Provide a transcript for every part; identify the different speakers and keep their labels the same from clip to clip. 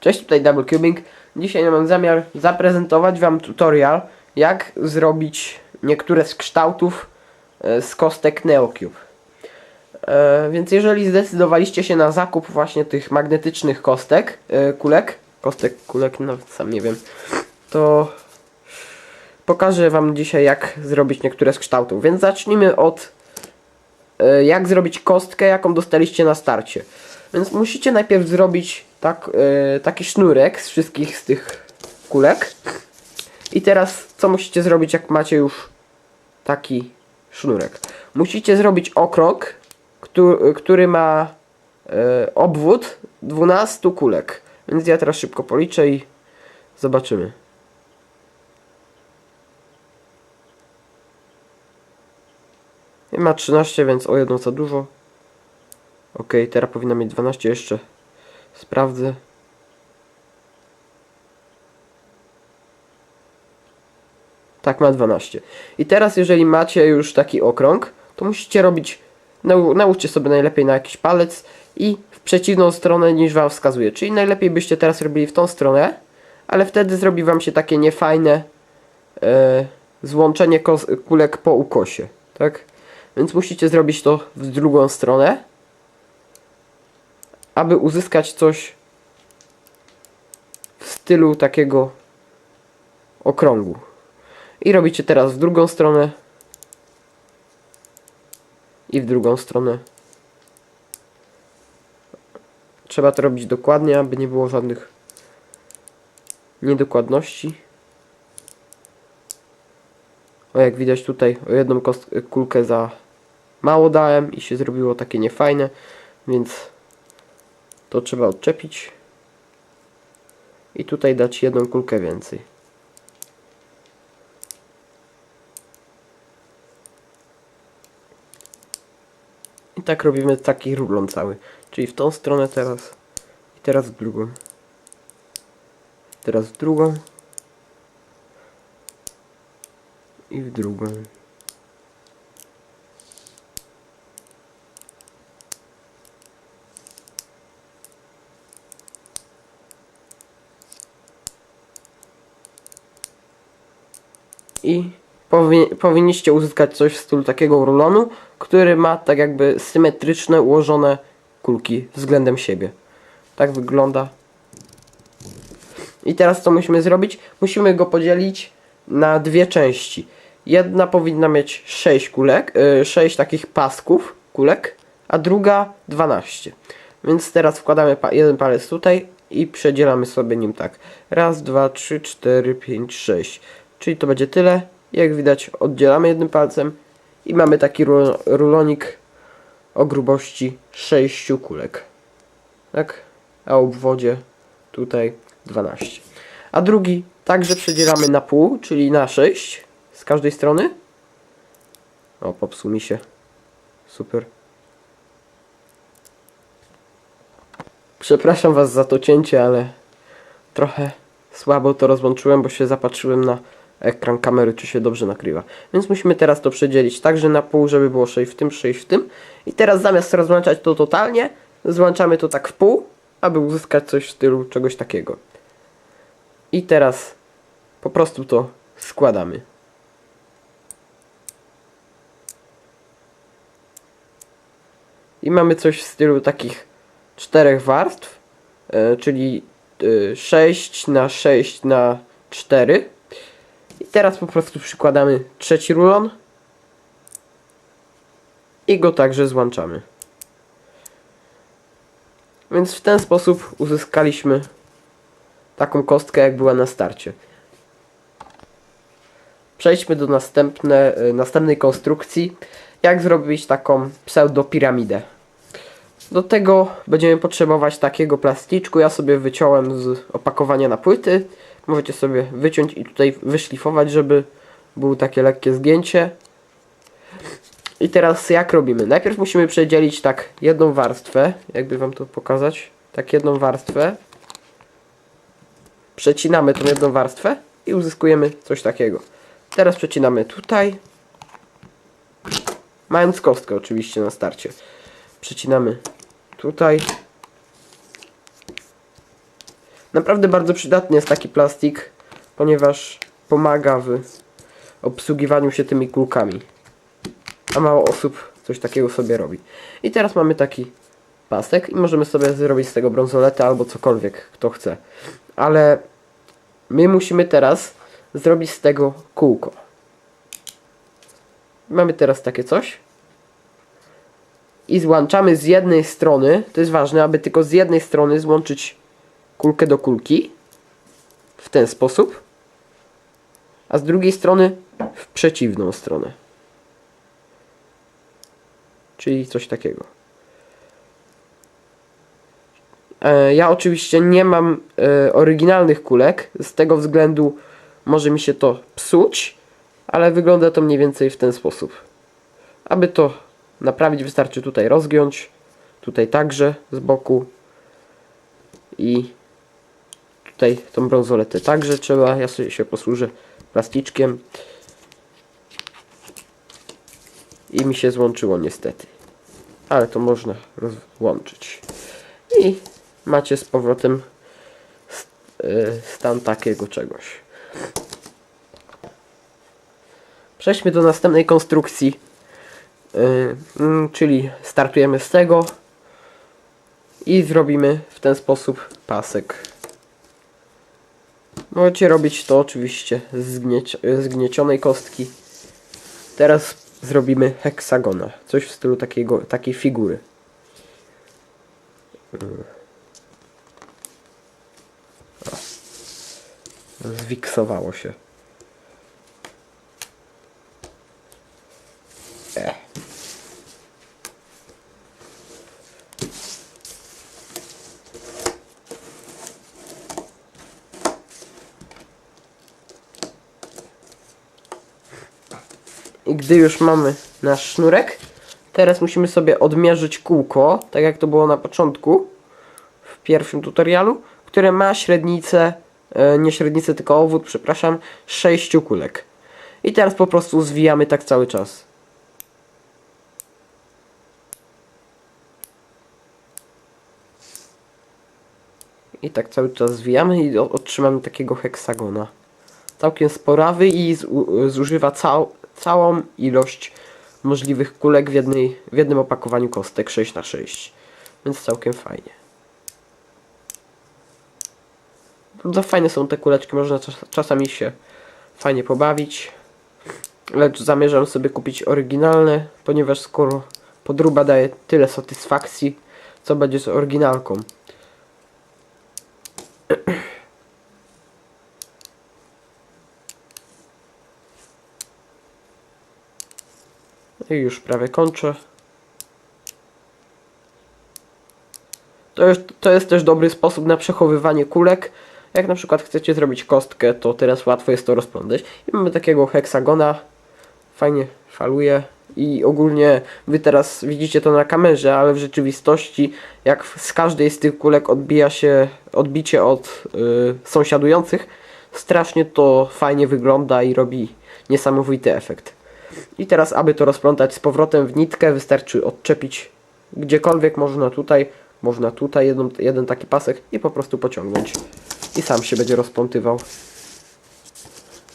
Speaker 1: Cześć, tutaj Double Cubing. Dzisiaj mam zamiar zaprezentować Wam tutorial, jak zrobić niektóre z kształtów e, z kostek NeoCube. E, więc jeżeli zdecydowaliście się na zakup właśnie tych magnetycznych kostek, e, kulek, kostek, kulek, nawet sam nie wiem, to pokażę Wam dzisiaj jak zrobić niektóre z kształtów. Więc zacznijmy od jak zrobić kostkę, jaką dostaliście na starcie. Więc musicie najpierw zrobić tak, e, taki sznurek z wszystkich z tych kulek. I teraz co musicie zrobić, jak macie już taki sznurek? Musicie zrobić okrąg, który, który ma e, obwód 12 kulek. Więc ja teraz szybko policzę i zobaczymy. Ma 13, więc o jedno za dużo. Ok, teraz powinna mieć 12 jeszcze. Sprawdzę. Tak, ma 12. I teraz, jeżeli macie już taki okrąg, to musicie robić. Nau nauczcie sobie najlepiej na jakiś palec i w przeciwną stronę niż Wam wskazuje. Czyli najlepiej byście teraz robili w tą stronę, ale wtedy zrobi Wam się takie niefajne e, złączenie kulek po ukosie. Tak? Więc musicie zrobić to w drugą stronę aby uzyskać coś w stylu takiego okrągłu. I robicie teraz w drugą stronę i w drugą stronę. Trzeba to robić dokładnie, aby nie było żadnych niedokładności. O, jak widać tutaj o jedną kulkę za mało dałem i się zrobiło takie niefajne, więc to trzeba odczepić i tutaj dać jedną kulkę więcej. I tak robimy taki rulon cały. Czyli w tą stronę teraz i teraz w drugą. Teraz w drugą i w drugą. i powi powinniście uzyskać coś w stylu takiego rulonu, który ma tak jakby symetryczne ułożone kulki względem siebie. Tak wygląda. I teraz co musimy zrobić? Musimy go podzielić na dwie części. Jedna powinna mieć 6 kulek, yy, 6 takich pasków kulek, a druga 12. Więc teraz wkładamy jeden palec tutaj i przedzielamy sobie nim tak. Raz, dwa, trzy, cztery, pięć, sześć. Czyli to będzie tyle. Jak widać oddzielamy jednym palcem i mamy taki ru rulonik o grubości 6 kulek. Tak? A obwodzie tutaj 12. A drugi także przedzielamy na pół, czyli na 6 z każdej strony. O, popsuł mi się. Super. Przepraszam Was za to cięcie, ale trochę słabo to rozłączyłem, bo się zapatrzyłem na ekran kamery, czy się dobrze nakrywa. Więc musimy teraz to przedzielić także na pół, żeby było 6 w tym, 6 w tym. I teraz zamiast rozłączać to totalnie, złączamy to tak w pół, aby uzyskać coś w stylu czegoś takiego. I teraz po prostu to składamy. I mamy coś w stylu takich czterech warstw, e, czyli e, 6 na 6 na 4. I teraz po prostu przykładamy trzeci rulon i go także złączamy. Więc w ten sposób uzyskaliśmy taką kostkę, jak była na starcie. Przejdźmy do następne, y, następnej konstrukcji. Jak zrobić taką pseudopiramidę. Do tego będziemy potrzebować takiego plasticzku. Ja sobie wyciąłem z opakowania na płyty. Możecie sobie wyciąć i tutaj wyszlifować, żeby było takie lekkie zgięcie. I teraz jak robimy? Najpierw musimy przedzielić tak jedną warstwę, jakby wam to pokazać. Tak jedną warstwę. Przecinamy tą jedną warstwę i uzyskujemy coś takiego. Teraz przecinamy tutaj. Mając kostkę oczywiście na starcie. Przecinamy tutaj. Naprawdę bardzo przydatny jest taki plastik, ponieważ pomaga w obsługiwaniu się tymi kulkami. A mało osób coś takiego sobie robi. I teraz mamy taki pasek i możemy sobie zrobić z tego brązoletę albo cokolwiek, kto chce. Ale my musimy teraz zrobić z tego kółko. Mamy teraz takie coś. I złączamy z jednej strony, to jest ważne, aby tylko z jednej strony złączyć kulkę do kulki. W ten sposób. A z drugiej strony w przeciwną stronę. Czyli coś takiego. E, Ja oczywiście nie mam e, oryginalnych kulek, z tego względu może mi się to psuć, ale wygląda to mniej więcej w ten sposób. Aby to naprawić, wystarczy tutaj rozgiąć, tutaj także z boku i tutaj tą brązoletę także trzeba, ja sobie się posłużę plasticzkiem i mi się złączyło niestety, ale to można rozłączyć i macie z powrotem y, stan takiego czegoś. Przejdźmy do następnej konstrukcji, y, mm, czyli startujemy z tego i zrobimy w ten sposób pasek. Możecie robić to oczywiście z, gnieci- z gniecionej kostki. Teraz zrobimy heksagona, coś w stylu takiego, takiej figury. Zwiksowało się. Gdy już mamy nasz sznurek, teraz musimy sobie odmierzyć kółko, tak jak to było na początku w pierwszym tutorialu, które ma średnicę, e, nie średnicę, tylko obwód, przepraszam, 6 kulek. I teraz po prostu zwijamy tak cały czas. I tak cały czas zwijamy i otrzymamy takiego heksagona. Całkiem sporawy i zu- zużywa cał, całą ilość możliwych kulek w, jednej, w jednym opakowaniu kostek 6x6. Więc całkiem fajnie. Bardzo fajne są te kuleczki, można czas, czasami się fajnie pobawić. Lecz zamierzam sobie kupić oryginalne, ponieważ skoro podróba daje tyle satysfakcji, co będzie z oryginalką. I już prawie kończę. To jest, to jest też dobry sposób na przechowywanie kulek. Jak na przykład chcecie zrobić kostkę, to teraz łatwo jest to rozplątać. I mamy takiego heksagona. Fajnie faluje. I ogólnie wy teraz widzicie to na kamerze, ale w rzeczywistości jak z każdej z tych kulek odbija się odbicie od y, sąsiadujących, strasznie to fajnie wygląda i robi niesamowity efekt. I teraz, aby to rozplątać z powrotem w nitkę, wystarczy odczepić gdziekolwiek można tutaj, można tutaj jeden, jeden taki pasek i po prostu pociągnąć. I sam się będzie rozplątywał.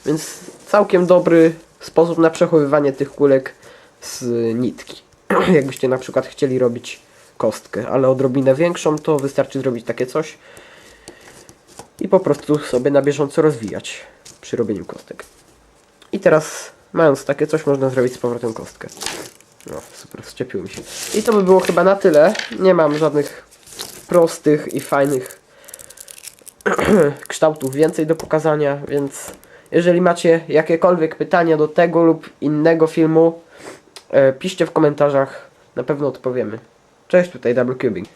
Speaker 1: Więc całkiem dobry sposób na przechowywanie tych kulek z nitki. Jakbyście na przykład chcieli robić kostkę, ale odrobinę większą, to wystarczy zrobić takie coś i po prostu sobie na bieżąco rozwijać przy robieniu kostek. I teraz, mając takie coś, można zrobić z powrotem kostkę. No, super, zczepiło mi się. I to by było chyba na tyle. Nie mam żadnych prostych i fajnych kształtów więcej do pokazania, więc jeżeli macie jakiekolwiek pytania do tego lub innego filmu, e, piszcie w komentarzach, na pewno odpowiemy. Cześć, tutaj Double Cubing.